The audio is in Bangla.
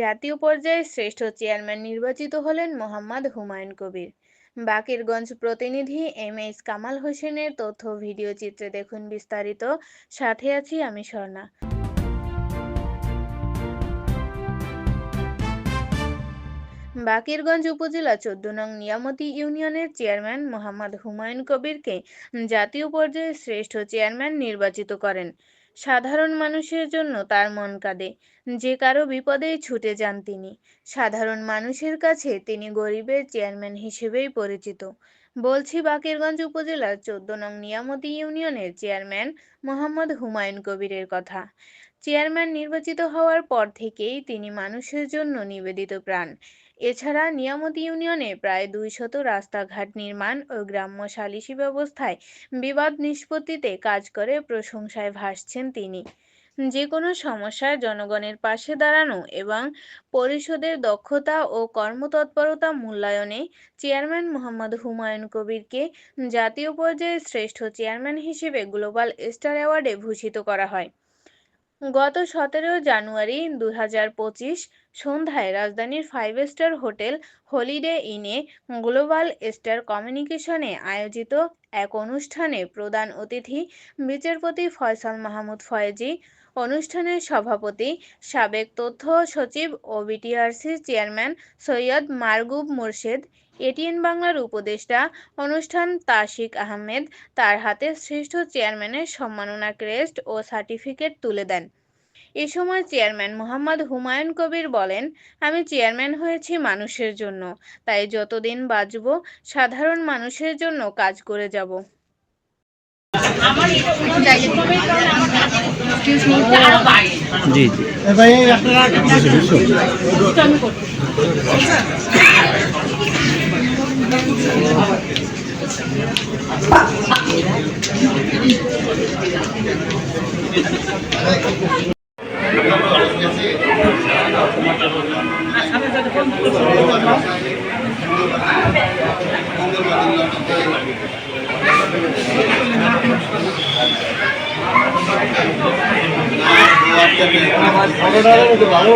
জাতীয় পর্যায়ে শ্রেষ্ঠ চেয়ারম্যান নির্বাচিত হলেন মোহাম্মদ হুমায়ুন কবির। বাকেরগঞ্জ প্রতিনিধি এম এইচ কামাল হোসেনের তথ্য ভিডিও চিত্রে দেখুন বিস্তারিত। সাথে আছি আমি স্বর্ণা। বাকেরগঞ্জ উপজেলা চোদ্দ নং নিয়ামতি ইউনিয়নের চেয়ারম্যান মোহাম্মদ হুমায়ুন কবিরকে জাতীয় পর্যায়ে শ্রেষ্ঠ চেয়ারম্যান নির্বাচিত করেন। সাধারণ মানুষের জন্য তার মন কাঁদে। যে কারও বিপদেই ছুটে যান তিনি। সাধারণ মানুষের কাছে তিনি গরিবের চেয়ারম্যান হিসেবেই পরিচিত। বলছি বাকেরগঞ্জ উপজেলার চোদ্দ নং নিয়ামতি ইউনিয়নের চেয়ারম্যান মোহাম্মদ হুমায়ুন কবিরের কথা। চেয়ারম্যান নির্বাচিত হওয়ার পর থেকেই তিনি মানুষের জন্য নিবেদিত প্রাণ। এছাড়া নিয়ামত ইউনিয়নে প্রায় দুইশত রাস্তাঘাট নির্মাণ ও গ্রাম্য সালিশি ব্যবস্থায় বিবাদ নিষ্পত্তিতে কাজ করে প্রশংসায় ভাসছেন তিনি। যে কোনো সমস্যায় জনগণের পাশে দাঁড়ানো এবং পরিষদের দক্ষতা ও কর্মতৎপরতা মূল্যায়নে চেয়ারম্যান মোহাম্মদ হুমায়ুন কবিরকে জাতীয় পর্যায়ে শ্রেষ্ঠ চেয়ারম্যান হিসেবে গ্লোবাল স্টার অ্যাওয়ার্ডে ভূষিত করা হয়। গত সতেরো জানুয়ারি দু হাজার পঁচিশ সন্ধ্যায় রাজধানীর ফাইভ স্টার হোটেল হলিডে ইনে গ্লোবাল স্টার কমিউনিকেশনে আয়োজিত এক অনুষ্ঠানে প্রধান অতিথি বিচারপতি ফয়সাল মাহমুদ ফয়েজি, অনুষ্ঠানের সভাপতি সাবেক তথ্য সচিব ও বিটিআরসির চেয়ারম্যান সৈয়দ মারগুব মুর্শেদ এটিএন বাংলার উপদেষ্টা অনুষ্ঠান তাশিক আহমেদ, তার হাতে শ্রেষ্ঠ চেয়ারম্যানের সম্মাননা ক্রেস্ট ও সার্টিফিকেট তুলে দেন। এ সময় চেয়ারম্যান মোহাম্মদ হুমায়ুন কবির বলেন আমি চেয়ারম্যান হয়েছি মানুষের জন্য তাই যতদিন বাঁচব সাধারণ মানুষের জন্য কাজ করে যাব। জি জি। ভালো